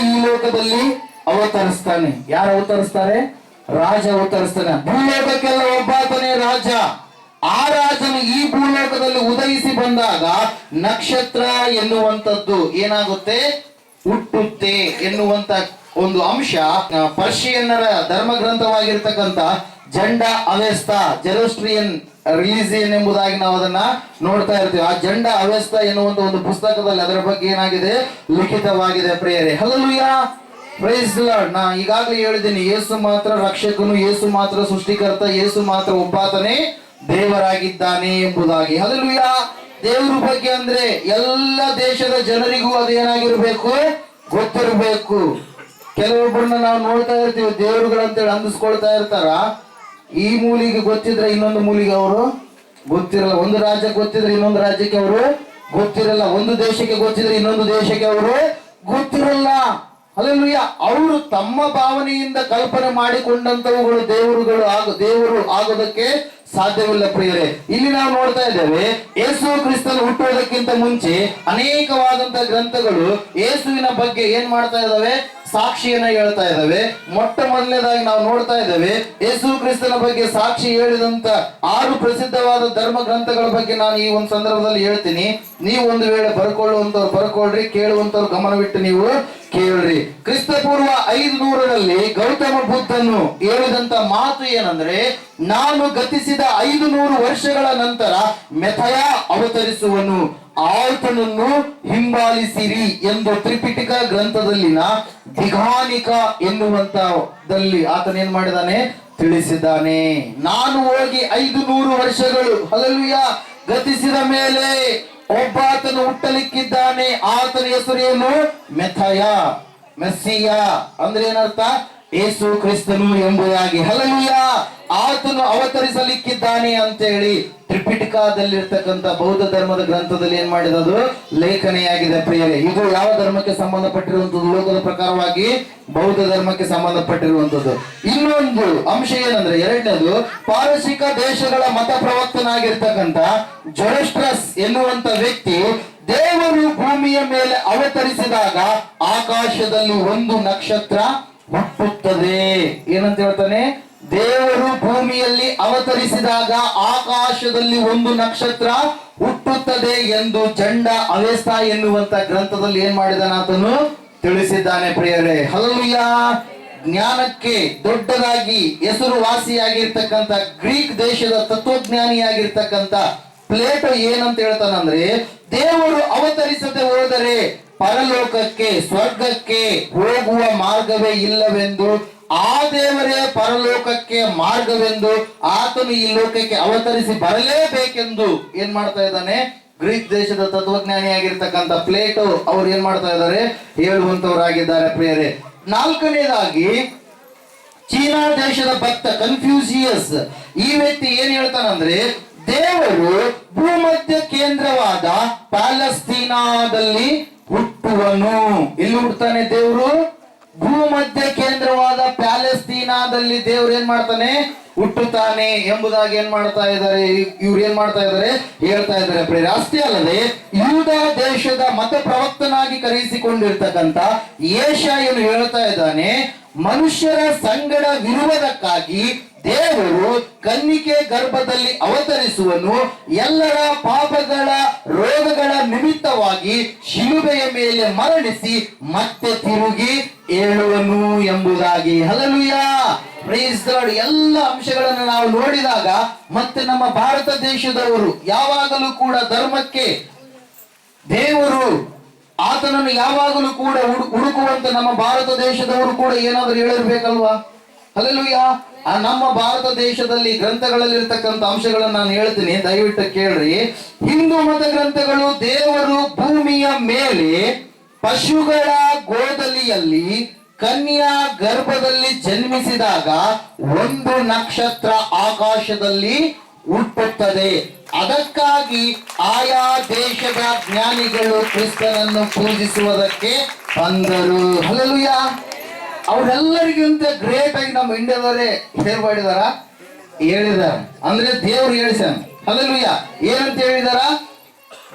ಈ ಲೋಕದಲ್ಲಿ ಅವತರಿಸ್ತಾನೆ. ಯಾರು ಅವತರಿಸ್ತಾರೆ? ರಾಜ ಅವತರಿಸ್ತಾನೆ. ಭೂಲೋಕಕ್ಕೆಲ್ಲ ಒಬ್ಬಾತನೇ ರಾಜ. ಆ ರಾಜನು ಈ ಭೂಲೋಕದಲ್ಲಿ ಉದಯಿಸಿ ಬಂದಾಗ ನಕ್ಷತ್ರ ಎನ್ನುವಂಥದ್ದು ಏನಾಗುತ್ತೆ? ಹುಟ್ಟುತ್ತೆ ಎನ್ನುವಂತ ಒಂದು ಅಂಶ ಪರ್ಷಿಯನ್ನರ ಧರ್ಮ ಗ್ರಂಥವಾಗಿರ್ತಕ್ಕಂಥ ಜಂಡ ಅವೆಸ್ತ ಜೆರೋಸ್ಟ್ರಿಯನ್ ರಿಲಿಜಿಯನ್ ಎಂಬುದಾಗಿ ನಾವು ಅದನ್ನ ನೋಡ್ತಾ ಇರ್ತೀವಿ. ಆ ಜಂಡ ಅವ್ಯಸ್ತ ಎನ್ನುವಂತ ಒಂದು ಪುಸ್ತಕದಲ್ಲಿ ಅದರ ಬಗ್ಗೆ ಏನಾಗಿದೆ? ಲಿಖಿತವಾಗಿದೆ ಪ್ರೇಯರೆ. ಹಲೋ ಪ್ರೈಸ್ ಲಾರ್ಡ್ ನಾ ಈಗಾಗಲೇ ಹೇಳಿದ್ದೀನಿ, ಯೇಸು ಮಾತ್ರ ರಕ್ಷಕನು, ಯೇಸು ಮಾತ್ರ ಸೃಷ್ಟಿಕರ್ತ, ಯೇಸು ಮಾತ್ರ ಒಬ್ಬಾತನೇ ದೇವರಾಗಿದ್ದಾನೆ ಎಂಬುದಾಗಿ. ಹಲಲುಯ ದೇವರ ಬಗ್ಗೆ ಅಂದ್ರೆ ಎಲ್ಲ ದೇಶದ ಜನರಿಗೂ ಅದೇನಾಗಿರ್ಬೇಕು ಗೊತ್ತಿರಬೇಕು. ಕೆಲವೊಬ್ಬರನ್ನ ನಾವು ನೋಡ್ತಾ ಇರ್ತೀವಿ, ದೇವರುಗಳಂತೇಳಿ ಅಂದಿಸ್ಕೊಳ್ತಾ ಇರ್ತಾರ? ಈ ಮೂಲಿಗೆ ಗೊತ್ತಿದ್ರೆ ಇನ್ನೊಂದು ಮೂಲಿಗೆ ಅವರು ಗೊತ್ತಿರಲ್ಲ. ಒಂದು ರಾಜ್ಯಕ್ಕೆ ಗೊತ್ತಿದ್ರೆ ಇನ್ನೊಂದು ರಾಜ್ಯಕ್ಕೆ ಅವರು ಗೊತ್ತಿರಲ್ಲ. ಒಂದು ದೇಶಕ್ಕೆ ಗೊತ್ತಿದ್ರೆ ಇನ್ನೊಂದು ದೇಶಕ್ಕೆ ಅವರು ಗೊತ್ತಿರಲ್ಲ. ಅಲ್ಲೆಲ್ಲೂಯ್ಯ ಅವರು ತಮ್ಮ ಭಾವನೆಯಿಂದ ಕಲ್ಪನೆ ಮಾಡಿಕೊಂಡಂತವುಗಳು ದೇವರುಗಳು ಆಗ ದೇವರು ಆಗೋದಕ್ಕೆ ಸಾಧ್ಯವಿಲ್ಲ ಪ್ರಿಯರೇ. ಇಲ್ಲಿ ನಾವು ನೋಡ್ತಾ ಇದ್ದೇವೆ, ಏಸು ಕ್ರಿಸ್ತನ್ ಹುಟ್ಟುವುದಕ್ಕಿಂತ ಮುಂಚೆ ಅನೇಕವಾದಂತಹ ಗ್ರಂಥಗಳು ಯೇಸುವಿನ ಬಗ್ಗೆ ಏನ್ ಮಾಡ್ತಾ ಇದ್ದಾವೆ? ಸಾಕ್ಷಿಯನ್ನ ಹೇಳ್ತಾ ಇದ್ದಾವೆ. ಮೊಟ್ಟ ಮೊದಲನೇದಾಗಿ ನಾವು ನೋಡ್ತಾ ಇದ್ದೇವೆ ಯೇಸು ಕ್ರಿಸ್ತನ ಬಗ್ಗೆ ಸಾಕ್ಷಿ ಹೇಳಿದಂತ ಆರು ಪ್ರಸಿದ್ಧವಾದ ಧರ್ಮ ಗ್ರಂಥಗಳ ಬಗ್ಗೆ ನಾನು ಈ ಒಂದು ಸಂದರ್ಭದಲ್ಲಿ ಹೇಳ್ತೀನಿ. ನೀವು ಒಂದು ವೇಳೆ ಬರ್ಕೊಳ್ಳುವಂತವ್ರು ಬರ್ಕೊಳ್ರಿ ಕೇಳುವಂತವ್ರು ಗಮನವಿಟ್ಟು ನೀವು ಕೇಳ್ರಿ. ಕ್ರಿಸ್ತ ಪೂರ್ವ ಐದು ನೂರರಲ್ಲಿ ಗೌತಮ ಬುದ್ಧನು ಹೇಳಿದಂತ ಮಾತು ಏನಂದ್ರೆ ನಾನು ಗತಿಸಿದ ಐದು ನೂರು ವರ್ಷಗಳ ನಂತರ ಮೆಥಯ ಅವತರಿಸುವನು, ಆತನನ್ನು ಹಿಂಬಾಲಿಸಿರಿ ಎಂದು ತ್ರಿಪಿಟಿಕ ಗ್ರಂಥದಲ್ಲಿನ ದಿಘಾನಿಕ ಎನ್ನುವಂತದಲ್ಲಿ ಆತನ ಏನ್ ಮಾಡಿದಾನೆ? ತಿಳಿಸಿದ್ದಾನೆ. ನಾನು ಹೋಗಿ ಐದು ನೂರು ವರ್ಷಗಳು ಹಲಲುಯ ಗತಿಸಿದ ಮೇಲೆ ಒಬ್ಬಾತನು ಹುಟ್ಟಲಿಕ್ಕಿದ್ದಾನೆ. ಆತನ ಹೆಸರು ಏನು? ಮೆಥಯ, ಮೆಸ್ಸಿಯ. ಅಂದ್ರೆ ಏನರ್ಥ? ಏಸು ಕ್ರಿಸ್ತನು ಎಂಬುದಾಗಿ. ಹಲಲುಯ ಆತನು ಅವತರಿಸಲಿಕ್ಕಿದ್ದಾನೆ ಅಂತ ಹೇಳಿ ತ್ರಿಪಿಟಿಕಾದಲ್ಲಿರ್ತಕ್ಕಂಥ ಬೌದ್ಧ ಧರ್ಮದ ಗ್ರಂಥದಲ್ಲಿ ಏನ್ ಮಾಡಿದದು? ಲೇಖನೆಯಾಗಿದೆ ಪ್ರಿಯರೇ. ಇದು ಯಾವ ಧರ್ಮಕ್ಕೆ ಸಂಬಂಧಪಟ್ಟಿರುವಂತದ್ದು ಲೋಕದ ಪ್ರಕಾರವಾಗಿ ಬೌದ್ಧ ಧರ್ಮಕ್ಕೆ ಸಂಬಂಧಪಟ್ಟಿರುವಂತದ್ದು ಇನ್ನೊಂದು ಅಂಶ ಏನಂದ್ರೆ, ಎರಡನೇದು, ಪಾರಸಿಕ ದೇಶಗಳ ಮತ ಪ್ರವಕ್ತನಾಗಿರ್ತಕ್ಕಂಥ ಜೊರೆಸ್ಟ್ರಸ್ ಎನ್ನುವಂತ ವ್ಯಕ್ತಿ ದೇವರು ಭೂಮಿಯ ಮೇಲೆ ಅವತರಿಸಿದಾಗ ಆಕಾಶದಲ್ಲಿ ಒಂದು ನಕ್ಷತ್ರ ಹುಟ್ಟುತ್ತದೆ ಏನಂತ ಹೇಳ್ತಾನೆ? ದೇವರು ಭೂಮಿಯಲ್ಲಿ ಅವತರಿಸಿದಾಗ ಆಕಾಶದಲ್ಲಿ ಒಂದು ನಕ್ಷತ್ರ ಹುಟ್ಟುತ್ತದೆ ಎಂದು ಚಂಡ ಅವೆಸ್ತ ಎನ್ನುವಂತ ಗ್ರಂಥದಲ್ಲಿ ಏನ್ ಮಾಡಿದಾನ ತಿಳಿಸಿದ್ದಾನೆ ಪ್ರಿಯರೇ. ಹಲಲುಯ ಜ್ಞಾನಕ್ಕೆ ದೊಡ್ಡದಾಗಿ ಹೆಸರುವಾಸಿಯಾಗಿರ್ತಕ್ಕಂಥ ಗ್ರೀಕ್ ದೇಶದ ತತ್ವಜ್ಞಾನಿಯಾಗಿರ್ತಕ್ಕಂಥ ಪ್ಲೇಟೋ ಏನಂತ ಹೇಳ್ತಾನಂದ್ರೆ, ದೇವರು ಅವತರಿಸದೆ ಹೋದರೆ ಪರಲೋಕಕ್ಕೆ, ಸ್ವರ್ಗಕ್ಕೆ ಹೋಗುವ ಮಾರ್ಗವೇ ಇಲ್ಲವೆಂದು, ಆ ದೇವರೇ ಪರಲೋಕಕ್ಕೆ ಮಾರ್ಗವೆಂದು ಆತನು ಈ ಲೋಕಕ್ಕೆ ಅವತರಿಸಿ ಬರಲೇಬೇಕೆಂದು ಏನ್ ಮಾಡ್ತಾ ಇದ್ದಾನೆ? ಗ್ರೀಕ್ ದೇಶದ ತತ್ವಜ್ಞಾನಿಯಾಗಿರ್ತಕ್ಕಂಥ ಪ್ಲೇಟೋ ಅವ್ರು ಏನ್ ಮಾಡ್ತಾ ಇದ್ದಾರೆ? ಹೇಳುವಂತವರಾಗಿದ್ದಾರೆ ಪ್ರಿಯರೇ. ನಾಲ್ಕನೇದಾಗಿ, ಚೀನಾ ದೇಶದ ಭಕ್ತ ಕನ್ಫ್ಯೂಸಿಯಸ್, ಈ ವ್ಯಕ್ತಿ ಏನ್ ಹೇಳ್ತಾನಂದ್ರೆ, ದೇವರು ಭೂಮಧ್ಯ ಕೇಂದ್ರವಾದ ಪ್ಯಾಲಸ್ತೀನಾದಲ್ಲಿ ಹುಟ್ಟುವನು. ಇಲ್ಲಿ ಹುಟ್ಟುತ್ತಾನೆ ದೇವರು? ಭೂಮಧ್ಯ ಕೇಂದ್ರವಾದ ಪ್ಯಾಲೆಸ್ತೀನಾದಲ್ಲಿ ದೇವ್ರು ಏನ್ ಮಾಡ್ತಾನೆ? ಹುಟ್ಟುತ್ತಾನೆ ಎಂಬುದಾಗಿ ಏನ್ ಮಾಡ್ತಾ ಇದ್ದಾರೆ? ಇವ್ರು ಏನ್ ಮಾಡ್ತಾ ಇದ್ದಾರೆ? ಹೇಳ್ತಾ ಇದ್ದಾರೆ ಪ್ರೇರ ಅಷ್ಟೇ ಅಲ್ಲದೆ ಯೂದ ದೇಶದ ಮತ ಪ್ರವಕ್ತನಾಗಿ ಕರೆಯಿಸಿಕೊಂಡಿರ್ತಕ್ಕಂಥ ಏನು ಹೇಳ್ತಾ ಇದ್ದಾನೆ, ಮನುಷ್ಯರ ಸಂಗಡವಿರುವುದಕ್ಕಾಗಿ ದೇವರು ಕನ್ನಿಕೆ ಗರ್ಭದಲ್ಲಿ ಅವತರಿಸುವನು ಎಲ್ಲರ ಪಾಪಗಳ ರೋಗಗಳ ನಿಮಿತ್ತವಾಗಿ ಶಿಲುಬೆಯ ಮೇಲೆ ಮರಣಿಸಿ ಮತ್ತೆ ತಿರುಗಿ ಏಳುವನು ಎಂಬುದಾಗಿ. ಹಲಲುಯ ಗಾಡ್ ಎಲ್ಲ ಅಂಶಗಳನ್ನು ನಾವು ನೋಡಿದಾಗ ಮತ್ತೆ ನಮ್ಮ ಭಾರತ ದೇಶದವರು ಯಾವಾಗಲೂ ಕೂಡ ಧರ್ಮಕ್ಕೆ ದೇವರು ಆತನನ್ನು ಯಾವಾಗಲೂ ಕೂಡ ಹುಡು- ಹುಡುಕುವಂತ ನಮ್ಮ ಭಾರತ ದೇಶದವರು ಕೂಡ ಏನಾದರೂ ಹೇಳಿರ್ಬೇಕಲ್ವಾ? ಅಲ್ಲೆಲ್ಲೂಯ್ಯ ಆ ನಮ್ಮ ಭಾರತ ದೇಶದಲ್ಲಿ ಗ್ರಂಥಗಳಲ್ಲಿ ಇರ್ತಕ್ಕಂಥ ಅಂಶಗಳನ್ನು ನಾನು ಹೇಳ್ತೀನಿ. ದಯವಿಟ್ಟು ಕೇಳ್ರಿ. ಹಿಂದೂ ಮತ ಗ್ರಂಥಗಳು ದೇವರು ಭೂಮಿಯ ಮೇಲೆ ಪಶುಗಳ ಗೋದಲಿಯಲ್ಲಿ ಕನ್ಯಾ ಗರ್ಭದಲ್ಲಿ ಜನ್ಮಿಸಿದಾಗ ಒಂದು ನಕ್ಷತ್ರ ಆಕಾಶದಲ್ಲಿ ಹುಟ್ಟುತ್ತದೆ. ಅದಕ್ಕಾಗಿ ಆಯಾ ದೇಶದ ಜ್ಞಾನಿಗಳು ಕ್ರಿಸ್ತನನ್ನು ಪೂಜಿಸುವುದಕ್ಕೆ ಬಂದರು. ಹಲಲುಯ ಅವರೆಲ್ಲರಿಗಿಂತ ಗ್ರೇಟ್ ಆಗಿ ನಮ್ಮ ಇಂಡಿಯಾದವರೇ ಏನ್ ಮಾಡಿದಾರ. ಹೇಳಿದಾರ. ಅಂದ್ರೆ ದೇವ್ರು ಹೇಳಿಸಾನ ಹಲಲುಯ ಏನಂತ ಹೇಳಿದಾರ?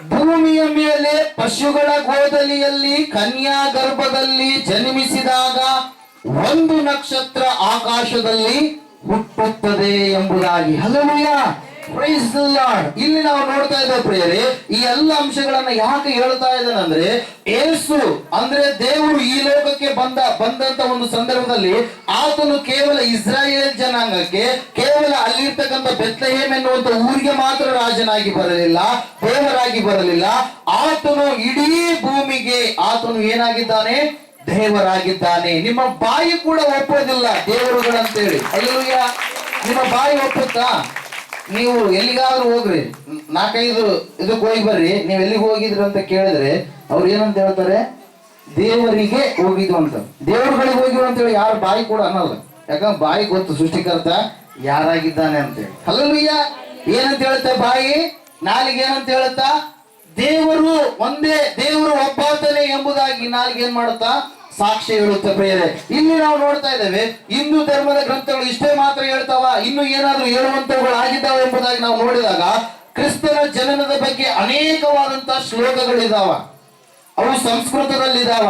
ಭೂಮಿಯ ಮೇಲೆ ಪಶುಗಳ ಗೋದಲಿಯಲ್ಲಿ ಕನ್ಯಾ ಗರ್ಭದಲ್ಲಿ ಜನ್ಮಿಸಿದಾಗ ಒಂದು ನಕ್ಷತ್ರ ಆಕಾಶದಲ್ಲಿ ಹುಟ್ಟುತ್ತದೆ ಎಂಬುದಾಗಿ. ಲಾರ್ಡ್ ಇಲ್ಲಿ ನಾವು ನೋಡ್ತಾ ಇದ್ದೇವೆ ಪ್ರಿಯರೇ, ಈ ಎಲ್ಲ ಅಂಶಗಳನ್ನ ಯಾಕೆ ಹೇಳ್ತಾ ಇದ್ದಾನಂದ್ರೆ ಏಸು ಅಂದ್ರೆ ದೇವರು ಈ ಲೋಕಕ್ಕೆ ಬಂದ, ಬಂದಂತ ಒಂದು ಸಂದರ್ಭದಲ್ಲಿ ಆತನು ಕೇವಲ ಇಸ್ರಾಯೇಲ್ ಜನಾಂಗಕ್ಕೆ, ಕೇವಲ ಅಲ್ಲಿರ್ತಕ್ಕಂಥ ಬೆತ್ತಹೇಮ್ ಎನ್ನುವಂತ ಊರಿಗೆ ಮಾತ್ರ ರಾಜನಾಗಿ ಬರಲಿಲ್ಲ, ದೇವರಾಗಿ ಬರಲಿಲ್ಲ. ಆತನು ಇಡೀ ಭೂಮಿಗೆ ಆತನು ಏನಾಗಿದ್ದಾನೆ? ದೇವರಾಗಿದ್ದಾನೆ. ನಿಮ್ಮ ಬಾಯಿ ಕೂಡ ಒಪ್ಪೋದಿಲ್ಲ ದೇವರುಗಳಂತೇಳಿ. ಅಲ್ಲಿ ನಿಮ್ಮ ಬಾಯಿ ಒಪ್ಪುತ್ತಾ? ನೀವು ಎಲ್ಲಿಗಾದ್ರೂ ಹೋಗ್ರಿ. ನಾಲ್ಕೈದು ಇದಕ್ಕೆ ಹೋಗಿ ಬರ್ರಿ. ನೀವು ಎಲ್ಲಿಗೆ ಹೋಗಿದ್ರಿ ಅಂತ ಕೇಳಿದ್ರೆ ಅವ್ರು ಏನಂತ ಹೇಳ್ತಾರೆ? ದೇವರಿಗೆ ಹೋಗಿದ್ವು ಅಂತ. ದೇವರುಗಳಿಗೆ ಅಂತ ಅಂತೇಳಿ ಯಾರ ಬಾಯಿ ಕೂಡ ಅನ್ನಲ್ಲ. ಯಾಕಂದ್ರೆ ಬಾಯಿ ಗೊತ್ತು ಸೃಷ್ಟಿಕರ್ತ ಯಾರಾಗಿದ್ದಾನೆ ಅಂತೇಳಿ ಹಲ್ಲಲ್ವಯ್ಯ ಏನಂತ ಹೇಳುತ್ತೆ ಬಾಯಿ? ನಾಲಿಗೆ ಏನಂತ ಹೇಳುತ್ತಾ? ದೇವರು ಒಂದೇ ದೇವರು ಒಬ್ಬಾತನೇ ಎಂಬುದಾಗಿ ನಾಲಿಗೆ ಏನ್ ಮಾಡುತ್ತಾ? ಸಾಕ್ಷ್ಯ ಹೇಳುತ್ತೆ ಪ್ರಿಯರೇ. ಇಲ್ಲಿ ನಾವು ನೋಡ್ತಾ ಇದ್ದೇವೆ, ಹಿಂದೂ ಧರ್ಮದ ಗ್ರಂಥಗಳು ಇಷ್ಟೇ ಮಾತ್ರ ಹೇಳ್ತಾವ, ಇನ್ನು ಏನಾದ್ರೂ ಹೇಳುವಂತವುಗಳು ಆಗಿದ್ದಾವೆ ಎಂಬುದಾಗಿ ನಾವು ನೋಡಿದಾಗ ಕ್ರಿಸ್ತನ ಜನನದ ಬಗ್ಗೆ ಅನೇಕವಾದಂತಹ ಶ್ಲೋಕಗಳಿದಾವ. ಅವು ಸಂಸ್ಕೃತದಲ್ಲಿದಾವ.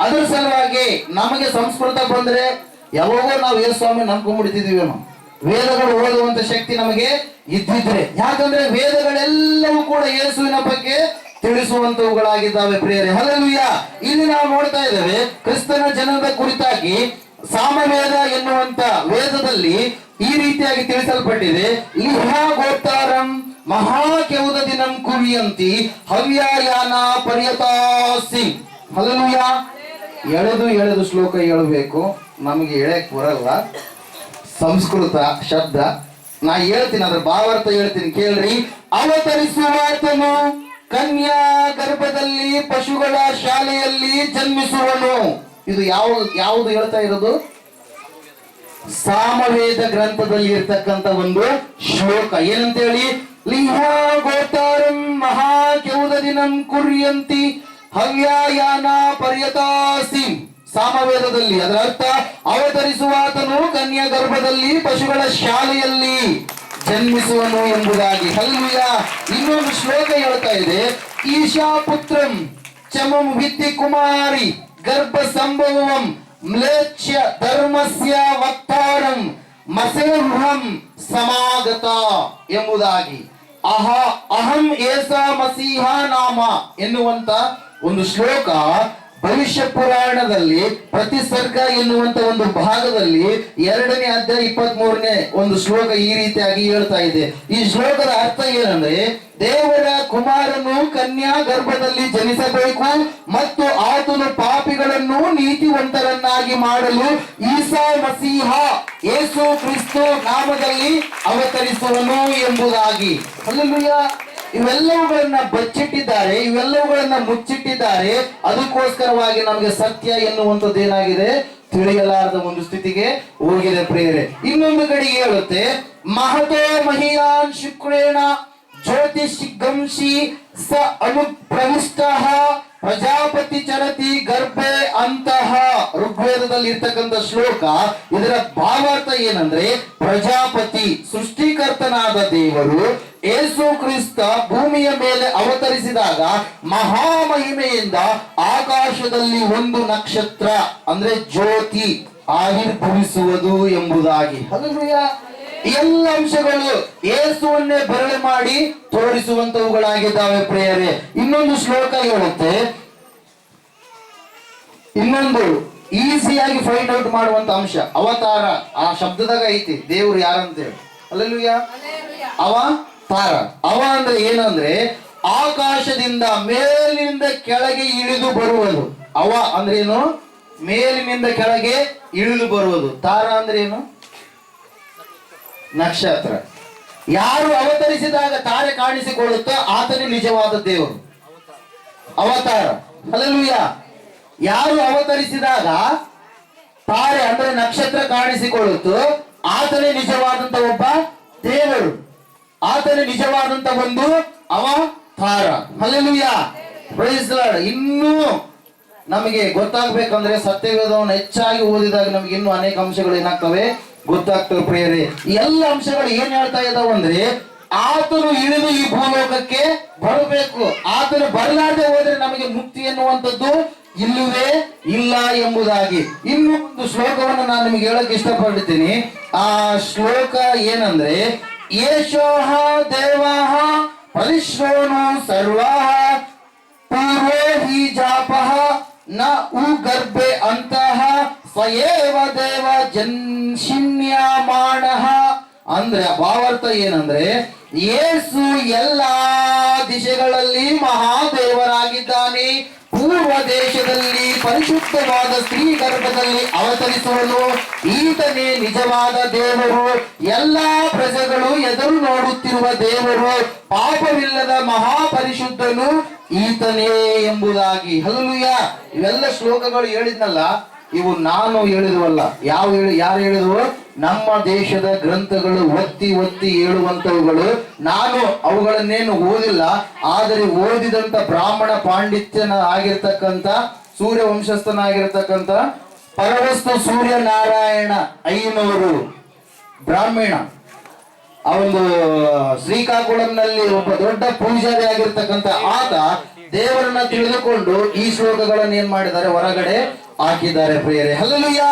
ಅದರ ಸಲುವಾಗಿ ನಮಗೆ ಸಂಸ್ಕೃತ ಬಂದ್ರೆ ಯಾವಾಗೋ ನಾವು ಯೇಸು ಸ್ವಾಮಿ ನಂಬ್ಕೊಂಡ್ಬಿಡ್ತಿದೀವೇನೋ ವೇದಗಳು ಓದುವಂತ ಶಕ್ತಿ ನಮಗೆ ಇದ್ದಿದ್ರೆ. ಯಾಕಂದ್ರೆ ವೇದಗಳೆಲ್ಲವೂ ಕೂಡ ಯೇಸುವಿನ ಬಗ್ಗೆ ತಿಳಿಸುವಂತವುಗಳಾಗಿದ್ದಾವೆ ಪ್ರಿಯರೇ. ಹಲಲುಯ್ಯ ಇಲ್ಲಿ ನಾವು ನೋಡ್ತಾ ಇದ್ದೇವೆ, ಕ್ರಿಸ್ತನ ಜನದ ಕುರಿತಾಗಿ ಸಾಮವೇದ ಎನ್ನುವಂತ ವೇದದಲ್ಲಿ ಈ ರೀತಿಯಾಗಿ ತಿಳಿಸಲ್ಪಟ್ಟಿದೆ. ಇಹಾ ಗೋತಾರಂ ಮಹಾಕೆವುದ ದಿನಂ ಕುವಿಯಂತಿ ಹವ್ಯಾಯಾನ ಪರ್ಯತಾಸಿ ಹಲಲುಯ್ಯ ಎಳೆದು ಎಳೆದು ಶ್ಲೋಕ ಹೇಳಬೇಕು. ನಮಗೆ ಹೇಳಕ್ ಬರಲ್ಲ. ಸಂಸ್ಕೃತ ಶಬ್ದ. ನಾ ಹೇಳ್ತೀನಿ, ಅದ್ರ ಭಾವಾರ್ಥ ಹೇಳ್ತೀನಿ, ಕೇಳ್ರಿ. ಅವತರಿಸುವಾತನು ಕನ್ಯಾ ಗರ್ಭದಲ್ಲಿ ಪಶುಗಳ ಶಾಲೆಯಲ್ಲಿ ಜನ್ಮಿಸುವನು. ಇದು ಯಾವ, ಯಾವುದು ಹೇಳ್ತಾ ಇರೋದು? ಸಾಮವೇದ ಗ್ರಂಥದಲ್ಲಿ ಇರ್ತಕ್ಕಂಥ ಒಂದು ಶ್ಲೋಕ. ಏನಂತೇಳಿ? ಲಿಹಾ ಗೋತಾರಂ ಮಹಾ ದಿನಂ ಕುರ್ಯಂತಿ ಹವ್ಯಾಯಾನ ಪರ್ಯತಾಸಿ ಸಾಮವೇದದಲ್ಲಿ, ಅದರ ಅರ್ಥ, ಅವತರಿಸುವಾತನು ಕನ್ಯಾ ಗರ್ಭದಲ್ಲಿ ಪಶುಗಳ ಶಾಲೆಯಲ್ಲಿ. ಜನ್ಮಿಸುವನು ಎಂಬುದಾಗಿ. ಹಲ್ವಿಯ ಇನ್ನೊಂದು ಶ್ಲೋಕ ಹೇಳ್ತಾ ಇದೆ. ಈಶಾ ಪುತ್ರಂ ಚಮಂ ವಿದ್ಯೆ ಕುಮಾರಿ, ಗರ್ಭ ಸಂಭವಂ ಮ್ಲೇಚ್ಛ ಧರ್ಮಸ್ಯ ವಕ್ತಾರಂ ಮಸೇಹಂ ಸಮಾಗತ ಎಂಬುದಾಗಿ. ಅಹ, ಅಹಂ ಏಸ ಮಸೀಹ ನಾಮ ಎನ್ನುವಂತ ಒಂದು ಶ್ಲೋಕ ಭವಿಷ್ಯ ಪುರಾಣದಲ್ಲಿ ಪ್ರತಿಸರ್ಗ ಎನ್ನುವಂತ ಒಂದು ಭಾಗದಲ್ಲಿ ಎರಡನೇ ಅಧ್ಯಾಯ ಇಪ್ಪತ್ತ್ ಮೂರನೇ ಒಂದು ಶ್ಲೋಕ ಈ ರೀತಿಯಾಗಿ ಹೇಳ್ತಾ ಇದೆ. ಈ ಶ್ಲೋಕದ ಅರ್ಥ ಏನಂದ್ರೆ, ದೇವರ ಕುಮಾರನು ಕನ್ಯಾ ಗರ್ಭದಲ್ಲಿ ಜನಿಸಬೇಕು ಮತ್ತು ಆತನು ಪಾಪಿಗಳನ್ನು ನೀತಿವಂತರನ್ನಾಗಿ ಮಾಡಲು ಈಸಾ ಮಸೀಹ ಯೇಸು ಕ್ರಿಸ್ತು ನಾಮದಲ್ಲಿ ಅವತರಿಸುವನು ಎಂಬುದಾಗಿ. ಇವೆಲ್ಲವುಗಳನ್ನ ಬಚ್ಚಿಟ್ಟಿದ್ದಾರೆ, ಇವೆಲ್ಲವುಗಳನ್ನ ಮುಚ್ಚಿಟ್ಟಿದ್ದಾರೆ. ಅದಕ್ಕೋಸ್ಕರವಾಗಿ ನಮಗೆ ಸತ್ಯ ಎನ್ನುವಂಥದ್ದು ಏನಾಗಿದೆ? ತಿಳಿಯಲಾರದ ಒಂದು ಸ್ಥಿತಿಗೆ ಹೋಗಿದೆ ಪ್ರಿಯರೇ. ಇನ್ನೊಂದು ಕಡೆಗೆ ಹೇಳುತ್ತೆ. ಮಹತೋ ಮಹಿಯಾನ್ ಶುಕ್ರೇಣ ಜ್ಯೋತಿಷಿ ಸ ಅನುಪ್ರವಿಷ್ಟ ಪ್ರಜಾಪತಿ ಚರತಿ ಗರ್ಭೆ ಅಂತಹ ಋಗ್ವೇದದಲ್ಲಿ ಇರ್ತಕ್ಕಂಥ ಶ್ಲೋಕ ಇದರ ಭಾವಾರ್ಥ ಏನಂದ್ರೆ ಪ್ರಜಾಪತಿ, ಸೃಷ್ಟಿಕರ್ತನಾದ ದೇವರು ಏಸು ಕ್ರಿಸ್ತ ಭೂಮಿಯ ಮೇಲೆ ಅವತರಿಸಿದಾಗ ಮಹಾಮಹಿಮೆಯಿಂದ ಆಕಾಶದಲ್ಲಿ ಒಂದು ನಕ್ಷತ್ರ ಅಂದ್ರೆ ಜ್ಯೋತಿ ಆವಿರ್ಭವಿಸುವುದು ಎಂಬುದಾಗಿ. ಎಲ್ಲ ಅಂಶಗಳು ಏಸುವನ್ನೇ ಬರಳೆ ಮಾಡಿ ತೋರಿಸುವಂತವುಗಳಾಗಿದ್ದಾವೆ ಪ್ರಿಯರೇ. ಇನ್ನೊಂದು ಶ್ಲೋಕ ಹೇಳುತ್ತೆ. ಇನ್ನೊಂದು ಈಸಿಯಾಗಿ ಫೈಂಡ್ ಔಟ್ ಮಾಡುವಂತ ಅಂಶ. ಅವತಾರ ಆ ಶಬ್ದದಾಗ ಐತಿ ದೇವ್ರು ಯಾರಂತೇಳಿ. ಅಲ್ಲೂಯ್ಯ ಅವ ತಾರ ಅವ ಅಂದ್ರೆ ಏನಂದ್ರೆ ಆಕಾಶದಿಂದ ಮೇಲಿನಿಂದ ಕೆಳಗೆ ಇಳಿದು ಬರುವುದು ಅವ ಅಂದ್ರೆ ಏನು? ಮೇಲಿನಿಂದ ಕೆಳಗೆ ಇಳಿದು ಬರುವುದು. ತಾರ ಅಂದ್ರೆ ಏನು? ನಕ್ಷತ್ರ. ಯಾರು ಅವತರಿಸಿದಾಗ ತಾರೆ ಕಾಣಿಸಿಕೊಳ್ಳುತ್ತೋ ಆತನೇ ನಿಜವಾದ ದೇವರು. ಅವತಾರ. ಅಲ್ಲೂಯ್ಯ ಯಾರು ಅವತರಿಸಿದಾಗ ತಾರೆ ಅಂದ್ರೆ ನಕ್ಷತ್ರ ಕಾಣಿಸಿಕೊಳ್ಳುತ್ತೋ ಆತನೇ ನಿಜವಾದಂತ ಒಬ್ಬ ದೇವರು. ಆತನೇ ನಿಜವಾದಂತ ಒಂದು ಅವತಾರ ಅಲ್ಲೂಯ್ಯ ಪ್ರೈಸ್ ಲಾರ್ಡ್. ಇನ್ನೂ ನಮಗೆ ಗೊತ್ತಾಗ್ಬೇಕಂದ್ರೆ ಸತ್ಯವೇದವನ್ನು ಹೆಚ್ಚಾಗಿ ಓದಿದಾಗ ನಮ್ಗೆ ಇನ್ನೂ ಅನೇಕ ಅಂಶಗಳು ಏನಾಗ್ತವೆ? ಗೊತ್ತಾಗ್ತವೆ ಪ್ರೇರೆ ಈ ಎಲ್ಲ ಅಂಶಗಳು ಏನ್ ಹೇಳ್ತಾ ಇದಾವ ಅಂದ್ರೆ, ಆತನು ಇಳಿದು ಈ ಭೂಲೋಕಕ್ಕೆ ಬರಬೇಕು. ಆತನು ಬರಲಾರದೆ ಹೋದ್ರೆ ನಮಗೆ ಮುಕ್ತಿ ಎನ್ನುವಂಥದ್ದು ಇಲ್ಲವೇ ಇಲ್ಲ ಎಂಬುದಾಗಿ. ಇನ್ನು ಒಂದು ಶ್ಲೋಕವನ್ನು ನಾನು ನಿಮಗೆ ಹೇಳಕ್ ಇಷ್ಟಪಡ್ತೀನಿ. ಆ ಶ್ಲೋಕ ಏನಂದ್ರೆ ಯಶೋಹ ದೇವಾಹ ಪರಿಶ್ರೋನು ಸರ್ವಾಹ. ಪೂರ್ವೋ ಹಿ ಜಾಪಃ, ನ ಉ ಗರ್ಭೆ ಅಂತಃ, ಸ್ವಯೇವ ದೇವ ಜನ್ಶಿನ್ಯಮಾಣಃ ಅಂದ್ರೆ ಭಾವಾರ್ಥ ಏನಂದ್ರೆ ಯೇಸು ಎಲ್ಲಾ ದಿಶೆಗಳಲ್ಲಿ ಮಹಾದೇವರಾಗಿದ್ದಾನೆ. ದೇಶದಲ್ಲಿ ಪರಿಶುದ್ಧವಾದ ಸ್ತ್ರೀ ಗರ್ಭದಲ್ಲಿ ಅವತರಿಸುವನು, ಈತನೇ ನಿಜವಾದ ದೇವರು. ಎಲ್ಲಾ ಪ್ರಜೆಗಳು ಎದುರು ನೋಡುತ್ತಿರುವ ದೇವರು, ಪಾಪವಿಲ್ಲದ ಮಹಾಪರಿಶುದ್ಧನು ಈತನೇ ಎಂಬುದಾಗಿ. ಹಲುಯ ಇವೆಲ್ಲ ಶ್ಲೋಕಗಳು ಹೇಳಿದ್ನಲ್ಲ ಇವು ನಾನು ಹೇಳಿದವಲ್ಲ. ಯಾವ ಹೇಳಿ, ಯಾರು ಹೇಳಿದ್ರು ನಮ್ಮ ದೇಶದ ಗ್ರಂಥಗಳು ಒತ್ತಿ ಒತ್ತಿ ಹೇಳುವಂತವುಗಳು ನಾನು ಅವುಗಳನ್ನೇನು ಓದಿಲ್ಲ, ಆದರೆ ಓದಿದಂತ ಬ್ರಾಹ್ಮಣ ಪಾಂಡಿತ್ಯನ ಆಗಿರ್ತಕ್ಕಂಥ ಸೂರ್ಯ ವಂಶಸ್ಥನಾಗಿರ್ತಕ್ಕಂಥ ಪರವಸ್ತು ಸೂರ್ಯನಾರಾಯಣ ಐನೂರು ಬ್ರಾಹ್ಮಣ. ಆ ಒಂದು ಶ್ರೀಕಾಕುಳಂನಲ್ಲಿ ಒಬ್ಬ ದೊಡ್ಡ ಪೂಜಾರಿ ಆಗಿರ್ತಕ್ಕಂಥ ಆತ ದೇವರನ್ನ ತಿಳಿದುಕೊಂಡು ಈ ಶ್ಲೋಕಗಳನ್ನು ಏನ್ ಮಾಡಿದ್ದಾರೆ? ಹೊರಗಡೆ ಹಾಕಿದ್ದಾರೆ ಪ್ರಿಯರೇ. ಹಲ್ಲುಯ್ಯ